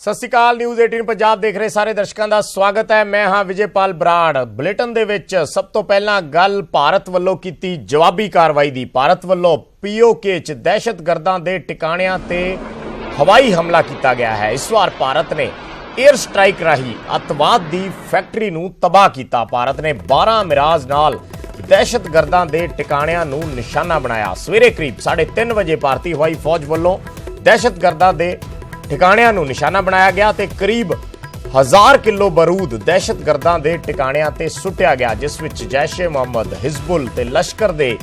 ਸਤਿ ਸ਼੍ਰੀ ਅਕਾਲ ਨਿਊਜ਼ 18 ਪੰਜਾਬ ਦੇਖ ਰਹੇ ਸਾਰੇ ਦਰਸ਼ਕਾਂ ਦਾ ਸਵਾਗਤ ਹੈ। ਮੈਂ ਹਾਂ ਵਿਜੇਪਾਲ ਬਰਾੜ। ਬੁਲੇਟਨ ਦੇ ਵਿੱਚ ਸਭ ਤੋਂ ਪਹਿਲਾਂ ਗੱਲ ਭਾਰਤ ਵੱਲੋਂ ਕੀਤੀ ਜਵਾਬੀ ਕਾਰਵਾਈ ਦੀ। ਭਾਰਤ ਵੱਲੋਂ ਪੀਓਕੇ ਚ ਦਹਿਸ਼ਤਗਰਦਾਂ ਦੇ ਟਿਕਾਣਿਆਂ ਤੇ ਹਵਾਈ ਹਮਲਾ ਕੀਤਾ ਗਿਆ ਹੈ। ਇਸ ਵਾਰ ਭਾਰਤ ਨੇ 에ਅਰ ਸਟ੍ਰਾਈਕ ਰਾਹੀਂ ਅੱਤਵਾਦ ਦੀ ਫੈਕਟਰੀ ਨੂੰ ਤਬਾਹ ਕੀਤਾ। ਭਾਰਤ ਨੇ 12 ਮਿਰਾਜ ਨਾਲ ਦਹਿਸ਼ਤਗਰਦਾਂ ਦੇ ਟਿਕਾਣਿਆਂ ਨੂੰ ਨਿਸ਼ਾਨਾ ਬਣਾਇਆ। ਸਵੇਰੇ ਕਰੀਬ 3:30 ਵਜੇ ਭਾਰਤੀ ਹਵਾਈ ਫੌਜ ਵੱਲੋਂ ਦਹਿਸ਼ਤਗਰਦਾਂ ਦੇ ਟਿਕਾਣਿਆਂ ਨੂੰ ਨਿਸ਼ਾਨਾ ਬਣਾਇਆ ਗਿਆ ਤੇ ਕਰੀਬ 1000 ਕਿਲੋ ਬਾਰੂਦ ਦਹਿਸ਼ਤਗਰਦਾਂ ਦੇ ਟਿਕਾਣਿਆਂ ਤੇ ਸੁੱਟਿਆ ਗਿਆ, ਜਿਸ ਵਿੱਚ ਜੈਸ਼-ਏ ਮੁਹੰਮਦ, ਹਿਜ਼ਬੁਲ ਤੇ ਲਸ਼ਕਰ ਦੇ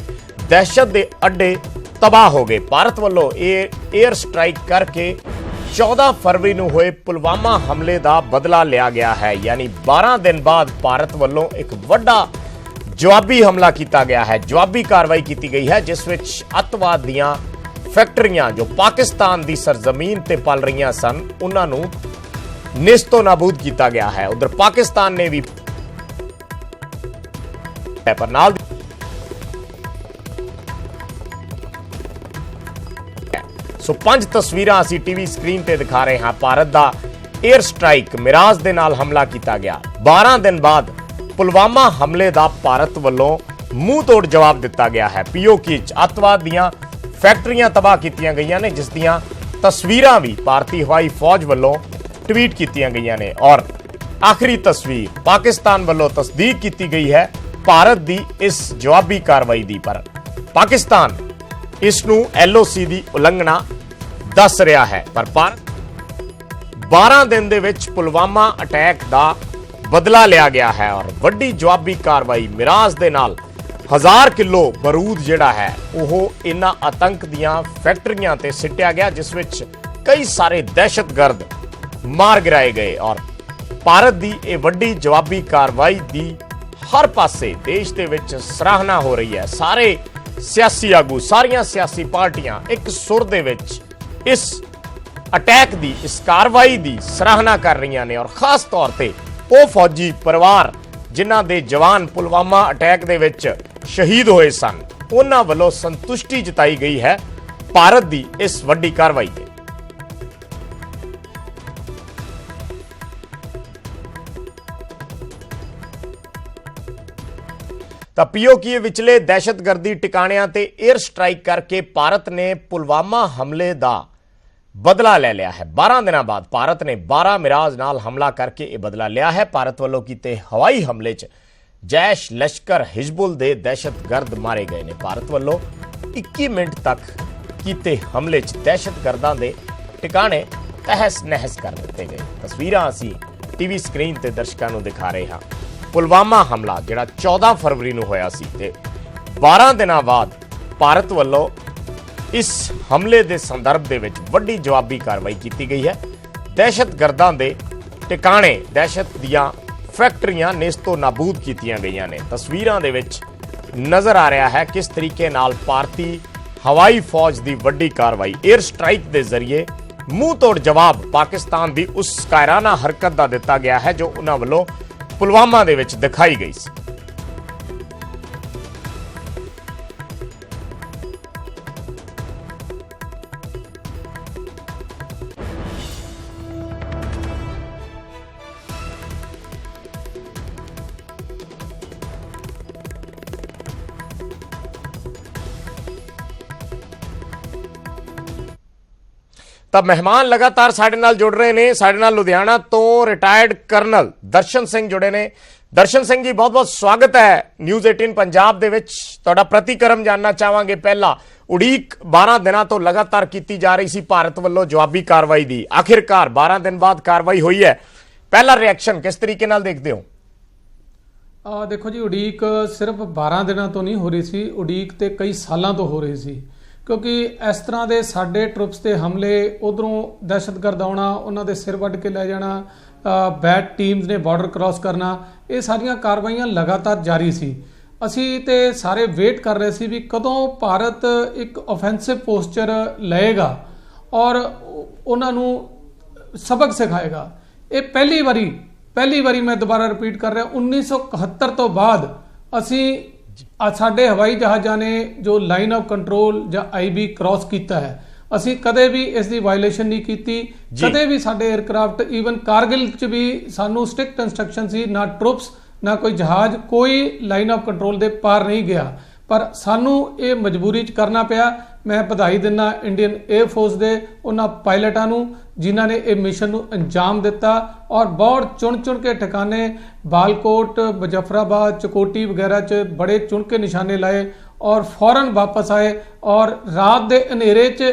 ਦਹਿਸ਼ਤ ਦੇ ਅੱਡੇ ਤਬਾਹ ਹੋ ਗਏ। ਭਾਰਤ ਵੱਲੋਂ ਇਹ 에ਅਰ ਸਟ੍ਰਾਈਕ ਕਰਕੇ 14 ਫਰਵਰੀ ਨੂੰ ਹੋਏ ਪੁਲਵਾਮਾ ਹਮਲੇ ਦਾ ਬਦਲਾ ਲਿਆ ਗਿਆ ਹੈ। ਯਾਨੀ 12 ਦਿਨ ਬਾਅਦ ਭਾਰਤ ਵੱਲੋਂ ਇੱਕ ਵੱਡਾ ਜਵਾਬੀ ਹਮਲਾ ਕੀਤਾ ਗਿਆ ਹੈ। ਜਵਾਬੀ ਕਾਰਵਾਈ ਕੀਤੀ ਗਈ ਹੈ, ਜਿਸ ਵਿੱਚ ਅੱਤਵਾਦ ਦੀਆਂ ਫੈਕਟਰੀਆਂ ਜੋ ਪਾਕਿਸਤਾਨ ਦੀ ਸਰਜ਼ਮੀਨ ਤੇ ਪਲ ਰਹੀਆਂ ਸਨ, ਉਹਨਾਂ ਨੂੰ ਨਿਸਤੋ ਨਾਬੂਦ ਕੀਤਾ ਗਿਆ ਹੈ। ਉਧਰ ਪਾਕਿਸਤਾਨ ਨੇ ਵੀ ਪਰ ਨਾਲ ਸੋ ਪੰਜ ਤਸਵੀਰਾਂ ਅਸੀਂ ਟੀਵੀ ਸਕਰੀਨ ਤੇ ਦਿਖਾ ਰਹੇ ਹਾਂ। ਭਾਰਤ ਦਾ 에ਅਰ ਸਟ੍ਰਾਈਕ ਮਿਰਾਜ ਦੇ ਨਾਲ ਹਮਲਾ ਕੀਤਾ ਗਿਆ। 12 ਦਿਨ ਬਾਅਦ ਪੁਲਵਾਮਾ ਹਮਲੇ ਦਾ ਭਾਰਤ ਵੱਲੋਂ ਮੂੰਹ ਤੋੜ ਜਵਾਬ ਦਿੱਤਾ ਗਿਆ ਹੈ। ਪੀਓਕੇ ਚ ਅੱਤਵਾਦ ਦੀਆਂ ਫੈਕਟਰੀਆਂ ਤਬਾਹ ਕੀਤੀਆਂ ਗਈਆਂ ਨੇ, ਜਿਸ ਦੀਆਂ ਤਸਵੀਰਾਂ ਵੀ ਭਾਰਤੀ ਹਵਾਈ ਫੌਜ ਵੱਲੋਂ ਟਵੀਟ ਕੀਤੀਆਂ ਗਈਆਂ ਨੇ। ਔਰ ਆਖਰੀ ਤਸਵੀਰ ਪਾਕਿਸਤਾਨ ਵੱਲੋਂ ਤਸਦੀਕ ਕੀਤੀ ਗਈ ਹੈ ਭਾਰਤ ਦੀ ਇਸ ਜਵਾਬੀ ਕਾਰਵਾਈ ਦੀ ਪਰ। ਪਾਕਿਸਤਾਨ ਇਸ ਨੂੰ ਐਲਓਸੀ ਦੀ ਉਲੰਘਣਾ ਦੱਸ ਰਿਹਾ ਹੈ। ਪਰ ਭਾਰਤ 12 ਦਿਨ ਦੇ ਵਿੱਚ ਪੁਲਵਾਮਾ ਅਟੈਕ ਦਾ ਬਦਲਾ ਲਿਆ ਗਿਆ ਹੈ ਔਰ ਵੱਡੀ ਜਵਾਬੀ ਕਾਰਵਾਈ ਮਿਰਾਜ ਦੇ ਨਾਲ ਹਜ਼ਾਰ ਕਿਲੋ ਬਰੂਦ ਜਿਹੜਾ ਹੈ, ਉਹ ਇਹਨਾਂ ਆਤੰਕ ਦੀਆਂ ਫੈਕਟਰੀਆਂ ਤੇ ਸਿੱਟਿਆ ਗਿਆ, ਜਿਸ ਵਿੱਚ ਕਈ ਸਾਰੇ ਦਹਿਸ਼ਤਗਰਦ ਮਾਰ ਗਿਰਾਏ ਗਏ ਔਰ ਭਾਰਤ ਦੀ ਇਹ ਵੱਡੀ ਜਵਾਬੀ ਕਾਰਵਾਈ ਦੀ ਹਰ ਪਾਸੇ ਦੇਸ਼ ਦੇ ਵਿੱਚ ਸਰਾਹਨਾ ਹੋ ਰਹੀ ਹੈ। ਸਾਰੇ ਸਿਆਸੀ ਆਗੂ, ਸਾਰੀਆਂ ਸਿਆਸੀ ਪਾਰਟੀਆਂ ਇੱਕ ਸੁਰ ਦੇ ਵਿੱਚ ਇਸ ਅਟੈਕ ਦੀ, ਇਸ ਕਾਰਵਾਈ ਦੀ ਸਰਾਹਨਾ ਕਰ ਰਹੀਆਂ ਨੇ ਔਰ ਖਾਸ ਤੌਰ ਤੇ ਉਹ ਫੌਜੀ ਪਰਿਵਾਰ ਜਿਨ੍ਹਾਂ ਦੇ ਜਵਾਨ ਪੁਲਵਾਮਾ ਅਟੈਕ ਦੇ ਵਿੱਚ ਸ਼ਹੀਦ ਹੋਏ ਸਨ। ਉਹਨਾਂ ਵੱਲੋਂ ਸੰਤੁਸ਼ਟੀ ਜਤਾਈ ਗਈ ਹੈ ਭਾਰਤ ਦੀ ਇਸ ਵੱਡੀ ਕਾਰਵਾਈ ਤੇ। ਤਾਂ ਪੀਓਕੇ ਵਿਚਲੇ ਦਹਿਸ਼ਤਗਰਦੀ ਟਿਕਾਣਿਆਂ ਤੇ 에ਅਰ ਸਟ੍ਰਾਈਕ ਕਰਕੇ ਭਾਰਤ ਨੇ ਪੁਲਵਾਮਾ ਹਮਲੇ ਦਾ ਬਦਲਾ ਲੈ ਲਿਆ ਹੈ। 12 ਦਿਨਾਂ ਬਾਅਦ ਭਾਰਤ ਨੇ 12 ਮਿਰਾਜ ਨਾਲ ਹਮਲਾ ਕਰਕੇ ਇਹ ਬਦਲਾ ਲਿਆ ਹੈ। ਭਾਰਤ ਵੱਲੋਂ ਕੀਤੇ ਹਵਾਈ ਹਮਲੇ 'ਚ ਜੈਸ਼ ਲਸ਼ਕਰ ਹਿਜ਼ਬੁਲ ਦੇ ਦਹਿਸ਼ਤਗਰਦ ਮਾਰੇ ਗਏ ਨੇ। ਭਾਰਤ ਵੱਲੋਂ 21 ਮਿੰਟ ਤੱਕ ਕੀਤੇ ਹਮਲੇ 'ਚ ਦਹਿਸ਼ਤਗਰਦਾਂ ਦੇ ਟਿਕਾਣੇ ਤਹਿਸ ਨਹਿਸ ਕਰ ਦਿੱਤੇ ਗਏ। ਤਸਵੀਰਾਂ ਅਸੀਂ ਟੀਵੀ ਸਕਰੀਨ ਤੇ ਦਰਸ਼ਕਾਂ ਨੂੰ ਦਿਖਾ ਰਹੇ ਹਾਂ। ਪੁਲਵਾਮਾ ਹਮਲਾ, ਜਿਹੜਾ 14 ਫਰਵਰੀ ਨੂੰ ਹੋਇਆ ਸੀ ਤੇ 12 ਦਿਨਾਂ ਬਾਅਦ ਭਾਰਤ ਵੱਲੋਂ ਇਸ ਹਮਲੇ ਦੇ ਸੰਦਰਭ ਦੇ ਵਿੱਚ ਵੱਡੀ ਜਵਾਬੀ ਕਾਰਵਾਈ ਕੀਤੀ ਗਈ ਹੈ। ਦਹਿਸ਼ਤਗਰਦਾਂ ਦੇ ਟਿਕਾਣੇ, ਦਹਿਸ਼ਤ ਦੀਆਂ ਫੈਕਟਰੀਆਂ ਨਿਸਤੋ ਨਾਬੂਦ ਕੀਤੀਆਂ ਗਈਆਂ ਨੇ। ਤਸਵੀਰਾਂ ਦੇ ਵਿੱਚ ਨਜ਼ਰ ਆ ਰਿਹਾ ਹੈ ਕਿਸ ਤਰੀਕੇ ਨਾਲ ਭਾਰਤੀ ਹਵਾਈ ਫੌਜ ਦੀ ਵੱਡੀ ਕਾਰਵਾਈ। 에ਅਰ ਸਟ੍ਰਾਈਕ ਦੇ ਜ਼ਰੀਏ ਮੂੰਹ ਤੋੜ ਜਵਾਬ ਪਾਕਿਸਤਾਨ ਦੀ ਉਸ ਕਾਇਰਾਨਾ ਹਰਕਤ ਦਾ ਦਿੱਤਾ ਗਿਆ ਹੈ, ਜੋ ਉਹਨਾਂ ਵੱਲੋਂ ਪੁਲਵਾਮਾ ਦੇ ਵਿੱਚ ਦਿਖਾਈ ਗਈ ਸੀ। ਤਾਂ ਮਹਿਮਾਨ ਲਗਾਤਾਰ ਸਾਡੇ ਨਾਲ ਜੁੜ ਰਹੇ ਨੇ। ਸਾਡੇ ਨਾਲ ਲੁਧਿਆਣਾ ਤੋਂ ਰਿਟਾਇਰਡ ਕਰਨਲ ਦਰਸ਼ਨ ਸਿੰਘ ਜੁੜੇ ਨੇ। ਦਰਸ਼ਨ ਸਿੰਘ ਜੀ ਬਹੁਤ ਬਹੁਤ ਸਵਾਗਤ ਹੈ ਨਿਊਜ਼ 18 ਪੰਜਾਬ ਦੇ ਵਿੱਚ। ਤੁਹਾਡਾ ਪ੍ਰਤੀਕਰਮ ਜਾਨਣਾ ਚਾਹਾਂਗੇ। ਪਹਿਲਾ ਉਡੀਕ 12 ਦਿਨਾਂ ਤੋਂ ਲਗਾਤਾਰ ਕੀਤੀ ਜਾ ਰਹੀ ਸੀ ਭਾਰਤ ਵੱਲੋਂ ਜਵਾਬੀ ਕਾਰਵਾਈ ਦੀ। ਆਖਿਰਕਾਰ 12 ਦਿਨ ਬਾਅਦ ਕਾਰਵਾਈ ਹੋਈ ਹੈ। ਪਹਿਲਾ ਰਿਐਕਸ਼ਨ ਕਿਸ ਤਰੀਕੇ ਨਾਲ ਦੇਖਦੇ ਹੋ? ਆ ਦੇਖੋ ਜੀ, ਉਡੀਕ ਸਿਰਫ 12 ਦਿਨਾਂ ਤੋਂ ਨਹੀਂ ਹੋ ਰਹੀ ਸੀ। ਉਡੀਕ ਤੇ ਕਈ ਸਾਲਾਂ ਤੋਂ ਹੋ ਰਹੀ ਸੀ। ਕਿਉਂਕਿ ਇਸ ਤਰ੍ਹਾਂ ਦੇ ਸਾਡੇ ਟਰੁੱਪਸ ਤੇ ਹਮਲੇ ਉਧਰੋਂ ਦਹਿਸ਼ਤਗਰਦ ਆਉਣਾ, ਉਹਨਾਂ ਦੇ ਸਿਰ ਵੱਢ ਕੇ ਲੈ ਜਾਣਾ ਬੈਟ ਟੀਮਸ ਨੇ ਬਾਰਡਰ ਕ੍ਰਾਸ ਕਰਨਾ, ਇਹ ਸਾਰੀਆਂ ਕਾਰਵਾਈਆਂ ਲਗਾਤਾਰ ਜਾਰੀ ਸੀ। ਅਸੀਂ ਤੇ ਸਾਰੇ ਵੇਟ ਕਰ ਰਹੇ ਸੀ ਵੀ ਕਦੋਂ ਭਾਰਤ ਇੱਕ ਆਫੈਂਸਿਵ ਪੋਸਚਰ ਲਏਗਾ ਔਰ ਉਹਨਾਂ ਨੂੰ ਸਬਕ ਸਿਖਾਏਗਾ। ਇਹ ਪਹਿਲੀ ਵਾਰੀ ਪਹਿਲੀ ਵਾਰੀ ਮੈਂ ਦੁਬਾਰਾ ਰਿਪੀਟ ਕਰ ਰਿਹਾ 1971 ਤੋਂ ਬਾਅਦ ਅਸੀਂ ਆ ਸਾਡੇ ਹਵਾਈ ਜਹਾਜ਼ਾਂ ਨੇ ਜੋ ਲਾਈਨ ਆਫ ਕੰਟਰੋਲ ਜਾਂ ਆਈਬੀ ਕ੍ਰਾਸ ਕੀਤਾ ਹੈ ਅਸੀਂ ਕਦੇ ਵੀ ਇਸ ਦੀ ਵਾਇਓਲੇਸ਼ਨ ਨਹੀਂ ਕੀਤੀ। ਕਦੇ ਵੀ ਸਾਡੇ 에ਅਰਕ੍ਰਾਫਟ ਈਵਨ ਕਾਰਗਿਲ 'ਚ ਵੀ ਸਾਨੂੰ ਸਟ੍ਰਿਕਟ ਇਨਸਟਰਕਸ਼ਨ ਸੀ ਨਾ ਟਰੂਪਸ ਨਾ ਕੋਈ ਜਹਾਜ਼ ਕੋਈ ਲਾਈਨ ਆਫ ਕੰਟਰੋਲ ਦੇ ਪਾਰ ਨਹੀਂ ਗਿਆ ਪਰ ਸਾਨੂੰ ਇਹ ਮਜਬੂਰੀ 'ਚ ਕਰਨਾ ਪਿਆ ਮੈਂ ਵਧਾਈ ਦਿੰਦਾ ਇੰਡੀਅਨ 에ਅਰ ਫੋਰਸ ਦੇ ਉਹਨਾਂ ਪਾਇਲਟਾਂ ਨੂੰ ਜਿਨ੍ਹਾਂ ਨੇ ਇਹ ਮਿਸ਼ਨ ਨੂੰ ਅੰਜਾਮ ਦਿੱਤਾ ਔਰ ਬਹੁਤ ਚੁਣ-ਚੁਣ ਕੇ ਠਿਕਾਣੇ ਬਾਲਕੋਟ ਮੁਜ਼ੱਫਰਾਬਾਦ ਚਕੋਟੀ ਵਗੈਰਾ 'ਚ ਬੜੇ ਚੁਣ ਕੇ ਨਿਸ਼ਾਨੇ ਲਾਏ ਔਰ ਫੌਰਨ ਵਾਪਸ ਆਏ ਔਰ ਰਾਤ ਦੇ ਹਨੇਰੇ 'ਚ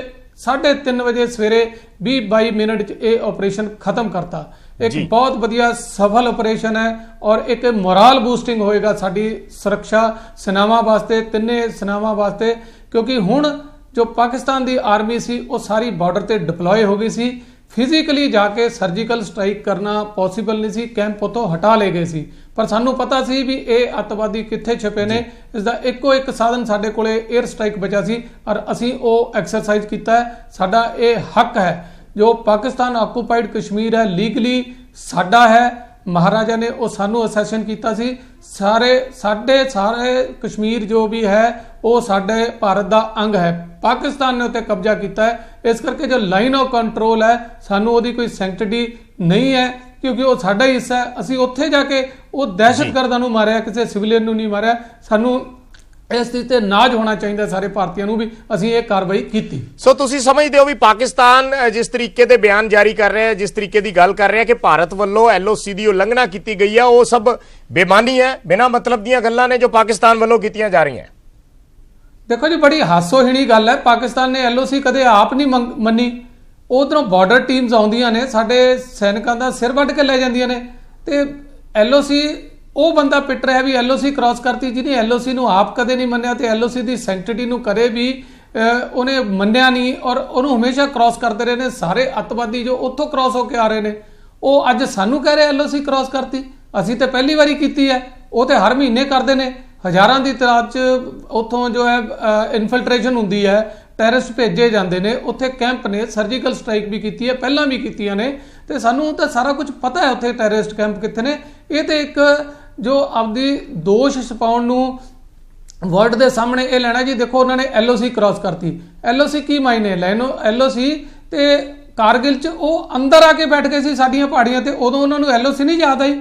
3:30 ਵਜੇ ਸਵੇਰੇ 20-22 ਮਿੰਟ 'ਚ ਇਹ ਆਪਰੇਸ਼ਨ ਖਤਮ ਕਰਤਾ ਇੱਕ। ਬਹੁਤ ਵਧੀਆ ਸਫਲ ਆਪਰੇਸ਼ਨ ਹੈ ਔਰ ਇੱਕ ਮੋਰਲ ਬੂਸਟਿੰਗ ਹੋਏਗਾ ਸਾਡੀ ਸੁਰੱਖਿਆ ਸੈਨਾਵਾਂ ਵਾਸਤੇ ਤਿੰਨੇ ਸੈਨਾਵਾਂ ਵਾਸਤੇ ਕਿਉਂਕਿ ਹੁਣ ਜੋ ਪਾਕਿਸਤਾਨ ਦੀ ਆਰਮੀ ਸੀ ਉਹ ਸਾਰੀ ਬਾਰਡਰ ਤੇ ਡਿਪਲੋਏ ਹੋ ਗਈ ਸੀ। ਫਿਜ਼ੀਕਲੀ ਜਾ ਕੇ ਸਰਜੀਕਲ ਸਟ੍ਰਾਈਕ ਕਰਨਾ ਪੋਸੀਬਲ ਨਹੀਂ ਸੀ ਕੈਂਪ ਉਤੋਂ ਹਟਾ ਲਏ ਗਏ ਸੀ। ਪਰ ਸਾਨੂੰ ਪਤਾ ਸੀ ਵੀ ਇਹ ਅੱਤਵਾਦੀ ਕਿੱਥੇ ਛਿਪੇ ਨੇ। ਇਸ ਦਾ ਇੱਕੋ ਇੱਕ ਸਾਧਨ ਸਾਡੇ ਕੋਲੇ 에ਅਰ ਸਟ੍ਰਾਈਕ ਬਚਾ ਸੀ ਔਰ ਅਸੀਂ ਉਹ ਐਕਸਰਸਾਈਜ਼ ਕੀਤਾ ਸਾਡਾ ਇਹ ਹੱਕ ਹੈ। ਜੋ ਪਾਕਿਸਤਾਨ ਆਕੂਪਾਈਡ ਕਸ਼ਮੀਰ ਹੈ ਲੀਗਲੀ ਸਾਡਾ ਹੈ। ਮਹਾਰਾਜਾ ਨੇ ਉਹ ਸਾਨੂੰ ਅਸੈਸ਼ਨ ਕੀਤਾ ਸੀ। ਸਾਰੇ ਸਾਡੇ ਸਾਰੇ ਕਸ਼ਮੀਰ ਜੋ ਵੀ ਹੈ ਉਹ ਸਾਡੇ ਭਾਰਤ ਦਾ ਅੰਗ ਹੈ। ਪਾਕਿਸਤਾਨ ਨੇ ਉੱਤੇ ਕਬਜ਼ਾ ਕੀਤਾ ਹੈ। ਇਸ ਕਰਕੇ ਜੋ ਲਾਈਨ ਆਫ ਕੰਟਰੋਲ ਹੈ ਸਾਨੂੰ ਉਹਦੀ ਕੋਈ ਸੈਂਕਟਿਟੀ ਨਹੀਂ ਹੈ ਕਿਉਂਕਿ ਉਹ ਸਾਡਾ ਹੀ ਹਿੱਸਾ ਹੈ। ਅਸੀਂ ਉੱਥੇ ਜਾ ਕੇ ਉਹ ਦਹਿਸ਼ਤਗਰਦਾਂ ਨੂੰ ਮਾਰਿਆ ਕਿਸੇ ਸਿਵਲੀਅਨ ਨੂੰ ਨਹੀਂ ਮਾਰਿਆ। ਸਾਨੂੰ ਇਸ ਚੀਜ਼ ਤੇ ਨਾਜ ਹੋਣਾ ਚਾਹੀਦਾ ਸਾਰੇ ਭਾਰਤੀਆਂ ਨੂੰ ਵੀ। ਅਸੀਂ ਇਹ ਕਾਰਵਾਈ ਕੀਤੀ। ਸੋ ਤੁਸੀਂ ਸਮਝਦੇ ਹੋ ਵੀ ਪਾਕਿਸਤਾਨ ਜਿਸ ਤਰੀਕੇ ਦੇ ਬਿਆਨ ਜਾਰੀ ਕਰ ਰਿਹਾ ਹੈ ਜਿਸ ਤਰੀਕੇ ਦੀ ਗੱਲ ਕਰ ਰਿਹਾ ਕਿ ਭਾਰਤ ਵੱਲੋਂ ਐਲਓਸੀ ਦੀ ਉਲੰਘਣਾ ਕੀਤੀ ਗਈ ਹੈ ਉਹ ਸਭ ਬੇਮਾਨੀ ਹੈ ਬਿਨਾਂ ਮਤਲਬ ਦੀਆਂ ਗੱਲਾਂ ਨੇ ਜੋ ਪਾਕਿਸਤਾਨ ਵੱਲੋਂ ਕੀਤੀਆਂ ਜਾ ਰਹੀਆਂ। ਦੇਖੋ ਜੀ, ਬੜੀ ਹਾਸੋਹੀਣੀ ਗੱਲ ਹੈ। ਪਾਕਿਸਤਾਨ ਨੇ ਐਲਓਸੀ ਕਦੇ ਆਪ ਨਹੀਂ ਮੰਗ- ਮੰਨੀ। ਉਧਰੋਂ ਬਾਰਡਰ ਟੀਮਸ ਆਉਂਦੀਆਂ ਨੇ, ਸਾਡੇ ਸੈਨਿਕਾਂ ਦਾ ਸਿਰ ਵੱਢ ਕੇ ਲੈ ਜਾਂਦੀਆਂ ਨੇ। ਤੇ ਐਲਓਸੀ ਉਹ ਬੰਦਾ ਪਿੱਟ ਰਿਹਾ ਵੀ ਐਲਓਸੀ ਕ੍ਰਾਸ ਕਰਤੀ, ਜਿਹਨੇ ਐਲਓਸੀ ਨੂੰ ਆਪ ਕਦੇ ਨਹੀਂ ਮੰਨਿਆ ਤੇ ਐਲਓਸੀ ਦੀ ਸੈਂਕਟਿਟੀ ਨੂੰ ਕਰੇ ਵੀ ਉਹਨੇ ਮੰਨਿਆ ਨਹੀਂ ਔਰ ਉਹਨੂੰ ਹਮੇਸ਼ਾ ਕ੍ਰਾਸ ਕਰਦੇ ਰਹੇ ਨੇ। ਸਾਰੇ ਅੱਤਵਾਦੀ ਜੋ ਉੱਥੋਂ ਕ੍ਰਾਸ ਹੋ ਕੇ ਆ ਰਹੇ ਨੇ, ਉਹ ਅੱਜ ਸਾਨੂੰ ਕਹਿ ਰਹੇ ਐਲਓਸੀ ਕ੍ਰਾਸ ਕਰਤੀ। ਅਸੀਂ ਤੇ ਪਹਿਲੀ ਵਾਰੀ ਕੀਤੀ ਹੈ, ਉਹ ਤੇ ਹਰ ਮਹੀਨੇ ਕਰਦੇ ਨੇ। ਹਜ਼ਾਰਾਂ ਦੀ ਤਾਦਾਦ ਚ ਉੱਥੋਂ ਜੋ ਹੈ ਇਨਫਿਲਟ੍ਰੇਸ਼ਨ ਹੁੰਦੀ ਹੈ ਟੈਰਰਿਸਟ ਭੇਜੇ ਜਾਂਦੇ ਨੇ, ਉੱਥੇ ਕੈਂਪ ਨੇ ਸਰਜੀਕਲ ਸਟ੍ਰਾਈਕ ਵੀ ਕੀਤੀ ਹੈ, ਪਹਿਲਾਂ ਵੀ ਕੀਤੀਆਂ ਨੇ, ਤੇ ਸਾਨੂੰ ਤਾਂ ਸਾਰਾ ਕੁਝ ਪਤਾ ਹੈ ਉੱਥੇ ਟੈਰਰਿਸਟ ਕੈਂਪ ਕਿੱਥੇ ਨੇ। ਇਹ ਤੇ ਇੱਕ ਜੋ ਆਪਦੀ ਦੋਸ਼ ਛਪਾਉਣ ਨੂੰ ਵਰਲਡ ਦੇ ਸਾਹਮਣੇ ਇਹ ਲੈਣਾ ਜੀ, ਦੇਖੋ ਉਹਨਾਂ ਨੇ ਐਲਓਸੀ ਕ੍ਰਾਸ ਕਰਤੀ। ਐਲਓਸੀ ਕੀ ਮਾਇਨੇ? ਲੈਨੋ ਐਲਓਸੀ ਤੇ ਕਾਰਗਿਲ ਚ ਉਹ ਅੰਦਰ ਆ ਕੇ ਬੈਠ ਗਏ ਸੀ ਸਾਡੀਆਂ ਪਹਾੜੀਆਂ ਤੇ, ਉਦੋਂ ਉਹਨਾਂ ਨੂੰ ਐਲਓਸੀ ਨਹੀਂ ਯਾਦ ਆਈ।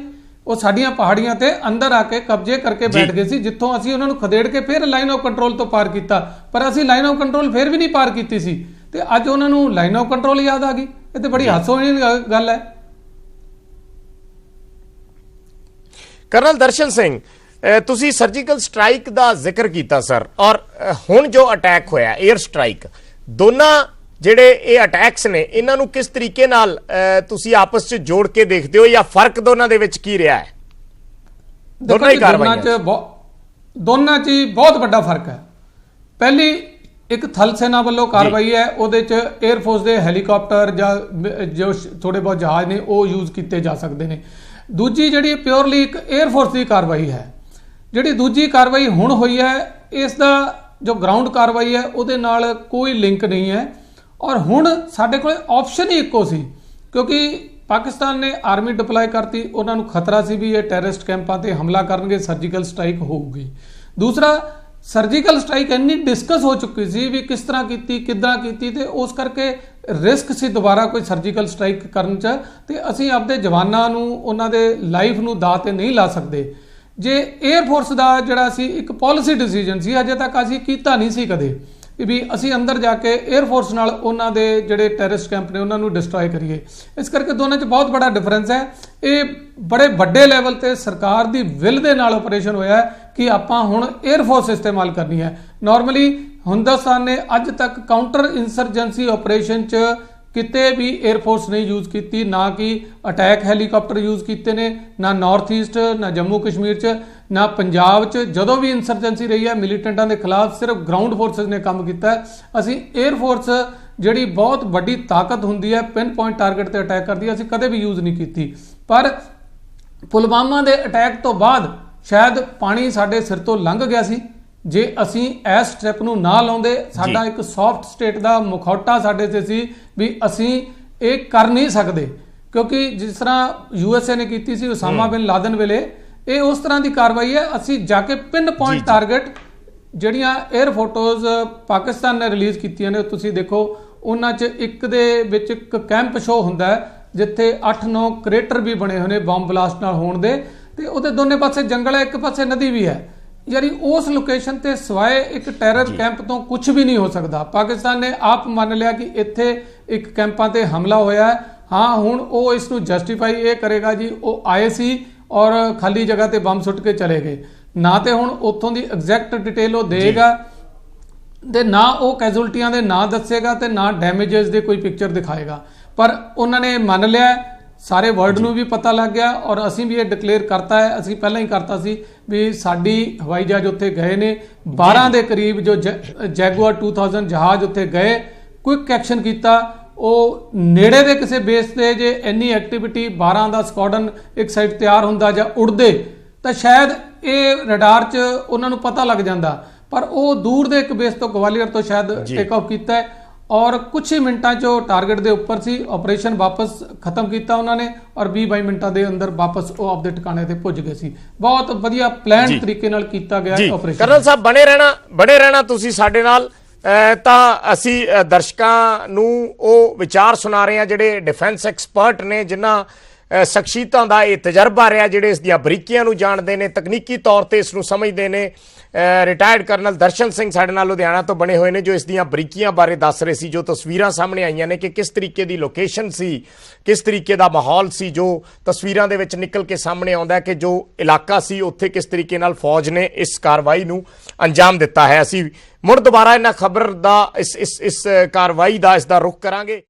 ਉਹ ਸਾਡੀਆਂ ਪਹਾੜੀਆਂ ਤੇ ਅੰਦਰ ਆ ਕੇ ਕਬਜ਼ੇ ਕਰਕੇ ਬੈਠ ਗਏ ਸੀ ਜਿੱਥੋਂ ਅਸੀਂ ਉਹਨਾਂ ਨੂੰ ਖਦੇੜ ਕੇ ਫਿਰ ਲਾਈਨ ਆਫ ਕੰਟਰੋਲ ਤੋਂ ਪਾਰ ਕੀਤਾ। ਪਰ ਅਸੀਂ ਲਾਈਨ ਆਫ ਕੰਟਰੋਲ ਫਿਰ ਵੀ ਨਹੀਂ ਪਾਰ ਕੀਤੀ ਸੀ। ਤੇ ਅੱਜ ਉਹਨਾਂ ਨੂੰ ਲਾਈਨ ਆਫ ਕੰਟਰੋਲ ਯਾਦ ਆ ਗਈ। ਇਹ ਤੇ ਬੜੀ ਹਾਸੋਹੀਣੀ ਗੱਲ ਹੈ। ਕਰਨਲ ਦਰਸ਼ਨ ਸਿੰਘ ਤੁਸੀਂ ਸਰਜੀਕਲ ਸਟ੍ਰਾਈਕ ਦਾ ਜ਼ਿਕਰ ਕੀਤਾ ਸਰ ਔਰ ਹੁਣ ਜੋ ਅਟੈਕ ਹੋਇਆ 에ਅਰ ਸਟ੍ਰਾਈਕ ਦੋਨਾਂ ਜਿਹੜੇ ਇਹ ਅਟੈਕਸ ਨੇ ਇਹਨਾਂ ਨੂੰ ਕਿਸ ਤਰੀਕੇ ਨਾਲ ਤੁਸੀਂ ਆਪਸ ਵਿੱਚ ਜੋੜ ਕੇ ਦੇਖਦੇ ਹੋ ਜਾਂ ਫ਼ਰਕ ਦੋਨਾਂ ਦੇ ਵਿੱਚ ਕੀ ਰਿਹਾ ਹੈ? ਦੋਨਾਂ ਹੀ ਕਾਰਵਾਈਆਂ ਦੋਨਾਂ 'ਚ ਬਹੁਤ ਵੱਡਾ ਫ਼ਰਕ ਹੈ। ਪਹਿਲੀ ਇੱਕ ਥਲ ਸੈਨਾ ਵੱਲੋਂ ਕਾਰਵਾਈ ਹੈ ਉਹਦੇ 'ਚ 에ਅਰ ਫੋਰਸ ਦੇ ਹੈਲੀਕਾਪਟਰ ਜਾਂ ਜੋ ਥੋੜੇ ਬਹੁਤ ਜਹਾਜ਼ ਨੇ ਉਹ ਯੂਜ਼ ਕੀਤੇ ਜਾ ਸਕਦੇ ਨੇ। ਦੂਜੀ ਜਿਹੜੀ ਪਿਓਰਲੀ ਇੱਕ 에ਅਰ ਫੋਰਸ ਦੀ ਕਾਰਵਾਈ ਹੈ ਜਿਹੜੀ ਦੂਜੀ ਕਾਰਵਾਈ ਹੁਣ ਹੋਈ ਹੈ ਇਸ ਦਾ ਜੋ ਗਰਾਊਂਡ ਕਾਰਵਾਈ ਹੈ ਉਹਦੇ ਨਾਲ ਕੋਈ ਲਿੰਕ ਨਹੀਂ ਹੈ। ਔਰ ਹੁਣ ਸਾਡੇ ਕੋਲ ਆਪਸ਼ਨ ਹੀ ਇੱਕੋ ਸੀ, ਕਿਉਂਕਿ ਪਾਕਿਸਤਾਨ ਨੇ ਆਰਮੀ ਡਿਪਲਾਈ ਕਰਤੀ, ਉਹਨਾਂ ਨੂੰ ਖਤਰਾ ਸੀ ਵੀ ਇਹ ਟੈਰਰਿਸਟ ਕੈਂਪਾਂ ਤੇ ਹਮਲਾ ਕਰਨਗੇ ਸਰਜੀਕਲ ਸਟ੍ਰਾਈਕ ਹੋਊਗੀ। ਦੂਸਰਾ ਸਰਜੀਕਲ ਸਟ੍ਰਾਈਕ ਇੰਨੀ ਡਿਸਕਸ ਹੋ ਚੁੱਕੀ ਸੀ ਵੀ ਕਿਸ ਤਰ੍ਹਾਂ ਕੀਤੀ, ਕਿੱਦਾਂ ਕੀਤੀ ਤੇ ਉਸ ਕਰਕੇ ਰਿਸਕ ਸੀ ਦੁਬਾਰਾ ਕੋਈ ਸਰਜੀਕਲ ਸਟ੍ਰਾਈਕ ਕਰਨ ਚ ਤੇ ਅਸੀਂ ਆਪਦੇ ਜਵਾਨਾਂ ਨੂੰ, ਉਹਨਾਂ ਦੇ ਲਾਈਫ ਨੂੰ ਦਾਅ ਤੇ ਨਹੀਂ ਲਾ ਸਕਦੇ। ਜੇ 에ਅਰ ਫੋਰਸ ਦਾ ਜਿਹੜਾ ਸੀ, ਇੱਕ ਪਾਲਿਸੀ ਡਿਸੀਜਨ ਸੀ, ਅਜੇ ਤੱਕ ਅਸੀਂ ਕੀਤਾ ਨਹੀਂ ਸੀ ਕਦੇ। ਵੀ ਅਸੀਂ ਅੰਦਰ ਜਾ ਕੇ 에ਅਰ ਫੋਰਸ ਨਾਲ ਉਹਨਾਂ ਦੇ ਜਿਹੜੇ ਟੈਰਰਿਸਟ ਕੈਂਪ ਨੇ ਉਹਨਾਂ ਨੂੰ ਡਿਸਟਰੋਏ ਕਰੀਏ। ਇਸ ਕਰਕੇ ਦੋਨਾਂ 'ਚ ਬਹੁਤ ਵੱਡਾ ਡਿਫਰੈਂਸ ਹੈ। ਇਹ ਬੜੇ ਵੱਡੇ ਲੈਵਲ ਤੇ ਸਰਕਾਰ ਦੀ ਵਿਲ ਦੇ ਨਾਲ ਆਪਰੇਸ਼ਨ ਹੋਇਆ ਕਿ ਆਪਾਂ ਹੁਣ 에ਅਰ ਫੋਰਸ ਇਸਤੇਮਾਲ ਕਰਨੀ ਹੈ। ਨਾਰਮਲੀ ਹਿੰਦੁਸਤਾਨ ਨੇ ਅੱਜ ਤੱਕ ਕਾਊਂਟਰ ਇਨਸਰਜੈਂਸੀ ਆਪਰੇਸ਼ਨ 'ਚ ਕਿਤੇ ਵੀ 에ਅਰ ਫੋਰਸ ਨਹੀਂ ਯੂਜ਼ ਕੀਤੀ। ਨਾ ਕਿ ਅਟੈਕ ਹੈਲੀਕਾਪਟਰ ਯੂਜ਼ ਕੀਤੇ ਨੇ, ਨਾ ਨਾਰਥ ਈਸਟ ਨਾ ਜੰਮੂ ਕਸ਼ਮੀਰ 'ਚ। ਨਾ ਪੰਜਾਬ 'ਚ ਜਦੋਂ ਵੀ ਇਨਸਰਜੈਂਸੀ ਰਹੀ ਹੈ ਮਿਲੀਟੈਂਟਾਂ ਦੇ ਖਿਲਾਫ ਸਿਰਫ ਗਰਾਊਂਡ ਫੋਰਸਸ ਨੇ ਕੰਮ ਕੀਤਾ। ਅਸੀਂ 에ਅਰ ਫੋਰਸ ਜਿਹੜੀ ਬਹੁਤ ਵੱਡੀ ਤਾਕਤ ਹੁੰਦੀ ਹੈ ਪਿਨ ਪੁਆਇੰਟ ਟਾਰਗੇਟ ਤੇ ਅਟੈਕ ਕਰਦੀ ਹੈ ਅਸੀਂ ਕਦੇ ਵੀ ਯੂਜ਼ ਨਹੀਂ ਕੀਤੀ। ਪਰ ਪੁਲਵਾਮਾ ਦੇ ਅਟੈਕ ਤੋਂ ਬਾਅਦ ਸ਼ਾਇਦ ਪਾਣੀ ਸਾਡੇ ਸਿਰ ਤੋਂ ਲੰਘ ਗਿਆ ਸੀ। ਜੇ ਅਸੀਂ ਇਸ ਸਟੈਪ ਨੂੰ ਨਾ ਲਾਉਂਦੇ ਸਾਡਾ ਇੱਕ ਸੌਫਟ ਸਟੇਟ ਦਾ ਮੁਖੌਟਾ ਸਾਡੇ ਤੇ ਸੀ ਵੀ ਅਸੀਂ ਇਹ ਕਰ ਨਹੀਂ ਸਕਦੇ। ਕਿਉਂਕਿ ਜਿਸ ਤਰ੍ਹਾਂ ਯੂਐਸਏ ਨੇ ਕੀਤੀ ਸੀ ਉਸਾਮਾ ਬਿਨ ਲਾਦਨ ਵੇਲੇ ਇਹ ਉਸ ਤਰ੍ਹਾਂ ਦੀ ਕਾਰਵਾਈ ਹੈ। ਅਸੀਂ ਜਾ ਕੇ ਪਿਨ ਪੁਆਇੰਟ ਟਾਰਗੇਟ ਜਿਹੜੀਆਂ 에ਅਰ ਫੋਟੋਜ਼ ਪਾਕਿਸਤਾਨ ਨੇ ਰਿਲੀਜ਼ ਕੀਤੀਆਂ ਨੇ ਤੁਸੀਂ ਦੇਖੋ ਉਹਨਾਂ 'ਚ ਇੱਕ ਦੇ ਵਿੱਚ ਇੱਕ ਕੈਂਪ ਸ਼ੋ ਹੁੰਦਾ ਹੈ ਜਿੱਥੇ 8-9 ਕ੍ਰੇਟਰ ਵੀ ਬਣੇ ਹੋਏ ਨੇ ਬੰਬ ਬਲਾਸਟ ਨਾਲ ਹੋਣ ਦੇ। ਤੇ ਉਹਦੇ ਦੋਨੇ ਪਾਸੇ ਜੰਗਲ ਹੈ ਇੱਕ ਪਾਸੇ ਨਦੀ ਵੀ ਹੈ। ਯਾਨੀ ਉਸ ਲੋਕੇਸ਼ਨ ਤੇ ਸਵਾਏ ਇੱਕ ਟੈਰਰ ਕੈਂਪ ਤੋਂ ਕੁਝ ਵੀ ਨਹੀਂ ਹੋ ਸਕਦਾ। ਪਾਕਿਸਤਾਨ ਨੇ ਆਪ ਮੰਨ ਲਿਆ ਕਿ ਇੱਥੇ ਇੱਕ ਕੈਂਪਾਂ ਤੇ ਹਮਲਾ ਹੋਇਆ ਹੈ। ਹਾਂ ਹੁਣ ਉਹ ਇਸ ਨੂੰ ਜਸਟੀਫਾਈ ਇਹ ਕਰੇਗਾ ਜੀ ਉਹ ਆਏ ਸੀ ਔਰ ਖਾਲੀ ਜਗ੍ਹਾ ਤੇ ਬੰਬ ਸੁੱਟ ਕੇ ਚਲੇ ਗਏ। ਨਾ ਤੇ ਹੁਣ ਉੱਥੋਂ ਦੀ ਐਗਜ਼ੈਕਟ ਡਿਟੇਲ ਉਹ ਦੇਗਾ ਤੇ ਨਾ ਉਹ ਕੈਜੂਅਲਟੀਆਂ ਦੇ ਨਾਂ ਦੱਸੇਗਾ ਤੇ ਨਾ ਡੈਮੇजेस ਦੇ ਕੋਈ ਪਿਕਚਰ ਦਿਖਾਏਗਾ। ਪਰ ਉਹਨਾਂ ਨੇ ਮੰਨ ਲਿਆ ਸਾਰੇ ਵਰਲਡ ਨੂੰ ਵੀ ਪਤਾ ਲੱਗ ਗਿਆ ਔਰ ਅਸੀਂ ਵੀ ਇਹ ਡਿਕਲੇਅਰ ਕਰਤਾ ਹੈ ਅਸੀਂ ਪਹਿਲਾਂ ਹੀ ਕਰਤਾ ਸੀ ਵੀ ਸਾਡੀ ਹਵਾਈ ਜਹਾਜ਼ ਉੱਥੇ ਗਏ ਨੇ। 12 ਦੇ ਕਰੀਬ ਜੋ ਜੈਗੁਆਰ 2000 ਜਹਾਜ਼ ਉੱਥੇ ਗਏ ਕੁਇਕ ਐਕਸ਼ਨ ਕੀਤਾ ਉਹ ਨੇੜੇ ਦੇ ਕਿਸੇ ਬੇਸ ਤੇ ਜੇ ਇੰਨੀ ਐਕਟੀਵਿਟੀ 12 ਦਾ ਸਕਾਡਨ ਇੱਕ ਸਾਈਡ ਤਿਆਰ ਹੁੰਦਾ ਜਾਂ ਉੜਦੇ ਤਾਂ ਸ਼ਾਇਦ ਇਹ ਰਡਾਰ 'ਚ ਉਹਨਾਂ ਨੂੰ ਪਤਾ ਲੱਗ ਜਾਂਦਾ। ਪਰ ਉਹ ਦੂਰ ਦੇ ਇੱਕ ਬੇਸ ਤੋਂ ਗਵਾਲੀਅਰ ਤੋਂ ਸ਼ਾਇਦ ਟੇਕ ਆਫ ਕੀਤਾ ਔਰ ਕੁਝ ਹੀ ਮਿੰਟਾਂ 'ਚ ਉਹ ਟਾਰਗੇਟ ਦੇ ਉੱਪਰ ਸੀ ਆਪਰੇਸ਼ਨ ਵਾਪਸ ਖਤਮ ਕੀਤਾ ਉਹਨਾਂ ਨੇ ਔਰ 20 22 ਮਿੰਟਾਂ ਦੇ ਅੰਦਰ ਵਾਪਸ ਉਹ ਆਪਦੇ ਟਿਕਾਣੇ ਤੇ ਪੁੱਜ ਗਏ ਸੀ। ਬਹੁਤ ਵਧੀਆ ਪਲਾਨ ਤਰੀਕੇ ਨਾਲ ਕੀਤਾ ਗਿਆ ਆਪਰੇਸ਼ਨ ਕਰਨਲ ਸਾਹਿਬ ਬਣੇ ਰਹਿਣਾ ਬਣੇ ਰਹਿਣਾ ਤੁਸੀਂ ਸਾਡੇ ਨਾਲ। ਤਾਂ ਅਸੀਂ ਦਰਸ਼ਕਾਂ ਨੂੰ ਉਹ ਵਿਚਾਰ ਸੁਣਾ ਰਹੇ ਹਾਂ ਜਿਹੜੇ ਡਿਫੈਂਸ ਐਕਸਪਰਟ ਨੇ ਜਿਨ੍ਹਾਂ ਸ਼ਖਸੀਅਤਾਂ ਦਾ ਇਹ ਤਜਰਬਾ ਰਿਹਾ ਜਿਹੜੇ ਇਸ ਦੀਆਂ ਬਰੀਕੀਆਂ ਨੂੰ ਜਾਣਦੇ ਨੇ, ਤਕਨੀਕੀ ਤੌਰ ਤੇ ਇਸ ਨੂੰ ਸਮਝਦੇ ਨੇ। ਰਿਟਾਇਰਡ ਕਰਨਲ ਦਰਸ਼ਨ ਸਿੰਘ ਸਾਡੇ ਨਾਲ ਲੁਧਿਆਣਾ ਤੋਂ ਬਣੇ ਹੋਏ ਨੇ, ਜੋ ਇਸ ਦੀਆਂ ਬਰੀਕੀਆਂ ਬਾਰੇ ਦੱਸ ਰਹੇ ਸੀ, ਜੋ ਤਸਵੀਰਾਂ ਸਾਹਮਣੇ ਆਈਆਂ ਨੇ ਕਿ ਕਿਸ ਤਰੀਕੇ ਦੀ ਲੋਕੇਸ਼ਨ ਸੀ, ਕਿਸ ਤਰੀਕੇ ਦਾ ਮਾਹੌਲ ਸੀ, ਜੋ ਤਸਵੀਰਾਂ ਦੇ ਵਿੱਚ ਨਿਕਲ ਕੇ ਸਾਹਮਣੇ ਆਉਂਦਾ ਕਿ ਜੋ ਇਲਾਕਾ ਸੀ, ਉੱਥੇ ਕਿਸ ਤਰੀਕੇ ਨਾਲ ਫੌਜ ਨੇ ਇਸ ਕਾਰਵਾਈ ਨੂੰ ਅੰਜਾਮ ਦਿੱਤਾ ਹੈ। ਅਸੀਂ ਮੁੜ ਦੁਬਾਰਾ ਇਹਨਾਂ ਖਬਰ ਦਾ, ਇਸ ਇਸ ਇਸ ਕਾਰਵਾਈ ਦਾ, ਇਸ ਦਾ ਰੁਖ ਕਰਾਂਗੇ।